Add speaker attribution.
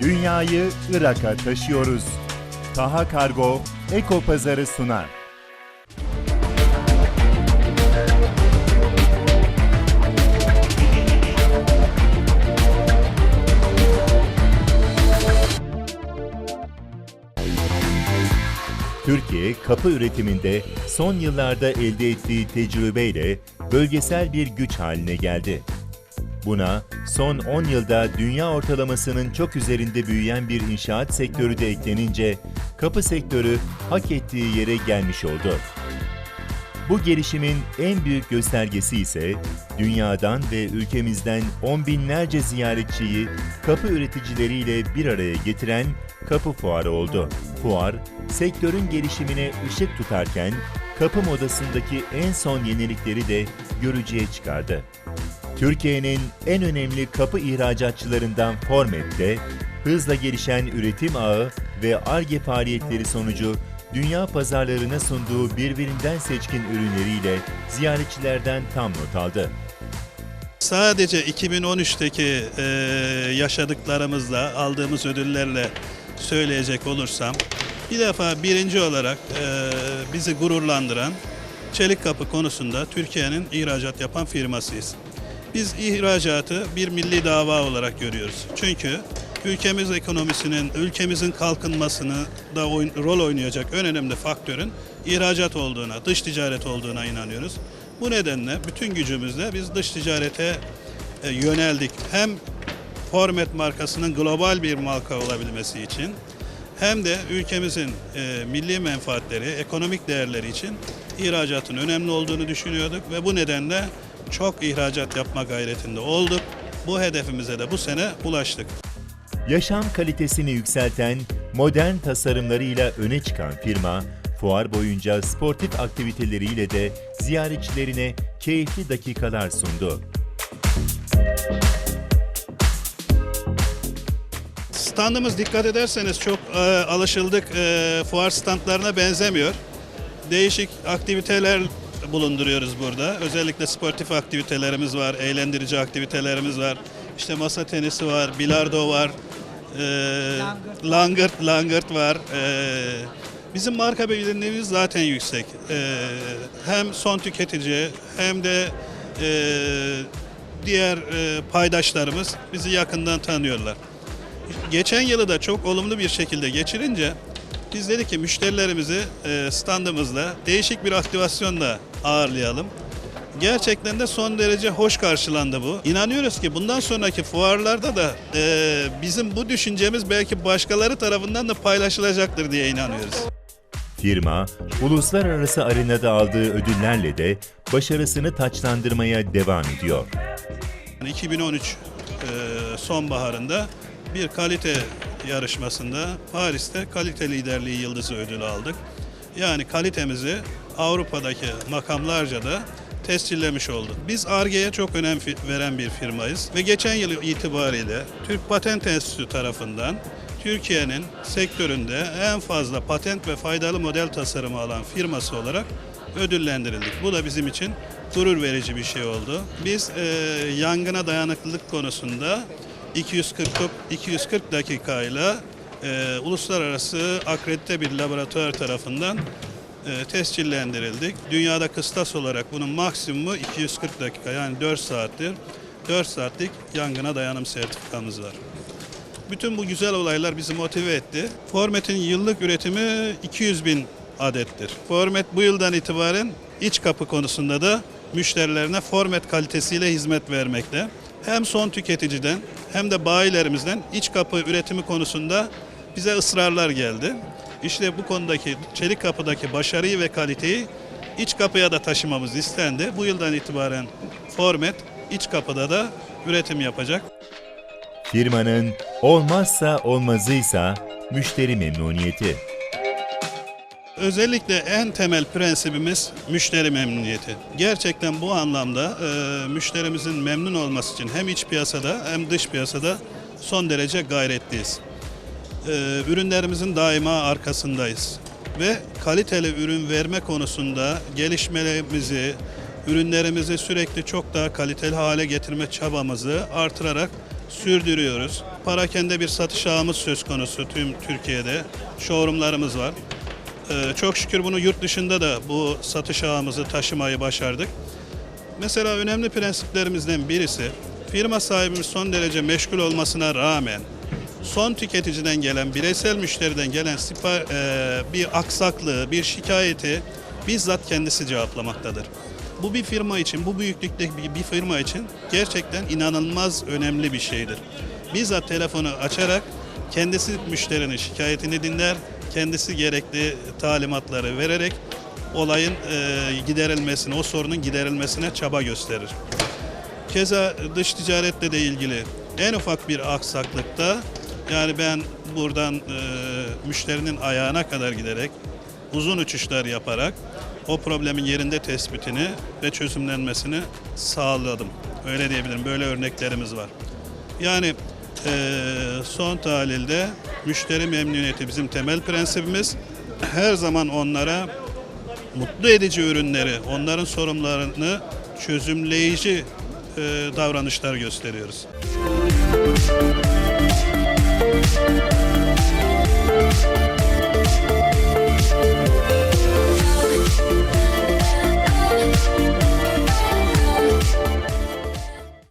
Speaker 1: Dünyayı Irak'a taşıyoruz. Taha Kargo Eko Pazarı sunar. Türkiye kapı üretiminde son yıllarda elde ettiği tecrübeyle bölgesel bir güç haline geldi. Buna son 10 yılda dünya ortalamasının çok üzerinde büyüyen bir inşaat sektörü de eklenince kapı sektörü hak ettiği yere gelmiş oldu. Bu gelişimin en büyük göstergesi ise dünyadan ve ülkemizden on binlerce ziyaretçiyi kapı üreticileriyle bir araya getiren Kapı Fuarı oldu. Fuar, sektörün gelişimine ışık tutarken kapı modasındaki en son yenilikleri de görücüye çıkardı. Türkiye'nin en önemli kapı ihracatçılarından Formet'te hızla gelişen üretim ağı ve ARGE faaliyetleri sonucu dünya pazarlarına sunduğu birbirinden seçkin ürünleriyle ziyaretçilerden tam not aldı.
Speaker 2: Sadece 2013'teki e, yaşadıklarımızla, aldığımız ödüllerle söyleyecek olursam, bir defa birinci olarak e, bizi gururlandıran çelik kapı konusunda Türkiye'nin ihracat yapan firmasıyız. Biz ihracatı bir milli dava olarak görüyoruz. Çünkü ülkemiz ekonomisinin, ülkemizin kalkınmasını da oyn- rol oynayacak en önemli faktörün ihracat olduğuna, dış ticaret olduğuna inanıyoruz. Bu nedenle bütün gücümüzle biz dış ticarete e, yöneldik. Hem Formet markasının global bir marka olabilmesi için hem de ülkemizin e, milli menfaatleri, ekonomik değerleri için ihracatın önemli olduğunu düşünüyorduk ve bu nedenle çok ihracat yapma gayretinde olduk. Bu hedefimize de bu sene ulaştık.
Speaker 1: Yaşam kalitesini yükselten modern tasarımlarıyla öne çıkan firma, fuar boyunca sportif aktiviteleriyle de ziyaretçilerine keyifli dakikalar sundu.
Speaker 2: Standımız dikkat ederseniz çok e, alışıldık e, fuar standlarına benzemiyor. Değişik aktiviteler bulunduruyoruz burada. Özellikle sportif aktivitelerimiz var, eğlendirici aktivitelerimiz var. İşte masa tenisi var, bilardo var, e, langırt, langırt var. E, bizim marka bilinirliğimiz zaten yüksek. E, hem son tüketici hem de e, diğer e, paydaşlarımız bizi yakından tanıyorlar. Geçen yılı da çok olumlu bir şekilde geçirince biz dedik ki müşterilerimizi e, standımızda değişik bir aktivasyonla ağırlayalım. Gerçekten de son derece hoş karşılandı bu. İnanıyoruz ki bundan sonraki fuarlarda da e, bizim bu düşüncemiz belki başkaları tarafından da paylaşılacaktır diye inanıyoruz.
Speaker 1: Firma, uluslararası arenada aldığı ödüllerle de başarısını taçlandırmaya devam ediyor.
Speaker 2: 2013 e, sonbaharında bir kalite yarışmasında Paris'te kalite liderliği yıldızı ödülü aldık. Yani kalitemizi Avrupa'daki makamlarca da tescillemiş olduk. Biz ARGE'ye çok önem veren bir firmayız ve geçen yıl itibariyle Türk Patent Enstitüsü tarafından Türkiye'nin sektöründe en fazla patent ve faydalı model tasarımı alan firması olarak ödüllendirildik. Bu da bizim için gurur verici bir şey oldu. Biz e, yangına dayanıklılık konusunda 240, 240 dakikayla e, uluslararası akredite bir laboratuvar tarafından e, tescillendirildik. Dünyada kıstas olarak bunun maksimumu 240 dakika yani 4 saattir. 4 saatlik yangına dayanım sertifikamız var. Bütün bu güzel olaylar bizi motive etti. Formet'in yıllık üretimi 200 bin adettir. Formet bu yıldan itibaren iç kapı konusunda da müşterilerine Formet kalitesiyle hizmet vermekte. Hem son tüketiciden hem de bayilerimizden iç kapı üretimi konusunda bize ısrarlar geldi. İşte bu konudaki çelik kapıdaki başarıyı ve kaliteyi iç kapıya da taşımamız istendi. Bu yıldan itibaren Formet iç kapıda da üretim yapacak.
Speaker 1: Firmanın olmazsa olmazıysa müşteri memnuniyeti.
Speaker 2: Özellikle en temel prensibimiz müşteri memnuniyeti. Gerçekten bu anlamda e, müşterimizin memnun olması için hem iç piyasada hem dış piyasada son derece gayretliyiz. E, ürünlerimizin daima arkasındayız. Ve kaliteli ürün verme konusunda gelişmelerimizi, ürünlerimizi sürekli çok daha kaliteli hale getirme çabamızı artırarak sürdürüyoruz. parakende bir satış ağımız söz konusu tüm Türkiye'de. Showroomlarımız var. Ee, çok şükür bunu yurt dışında da bu satış ağımızı taşımayı başardık. Mesela önemli prensiplerimizden birisi firma sahibimiz son derece meşgul olmasına rağmen son tüketiciden gelen, bireysel müşteriden gelen e, bir aksaklığı, bir şikayeti bizzat kendisi cevaplamaktadır. Bu bir firma için, bu büyüklükte bir, bir firma için gerçekten inanılmaz önemli bir şeydir. Bizzat telefonu açarak kendisi müşterinin şikayetini dinler, kendisi gerekli talimatları vererek olayın e, giderilmesine, o sorunun giderilmesine çaba gösterir. Keza dış ticaretle de ilgili en ufak bir aksaklıkta yani ben buradan e, müşterinin ayağına kadar giderek uzun uçuşlar yaparak o problemin yerinde tespitini ve çözümlenmesini sağladım. Öyle diyebilirim. Böyle örneklerimiz var. Yani son tahlilde müşteri memnuniyeti bizim temel prensibimiz. Her zaman onlara mutlu edici ürünleri, onların sorunlarını çözümleyici e, davranışlar gösteriyoruz.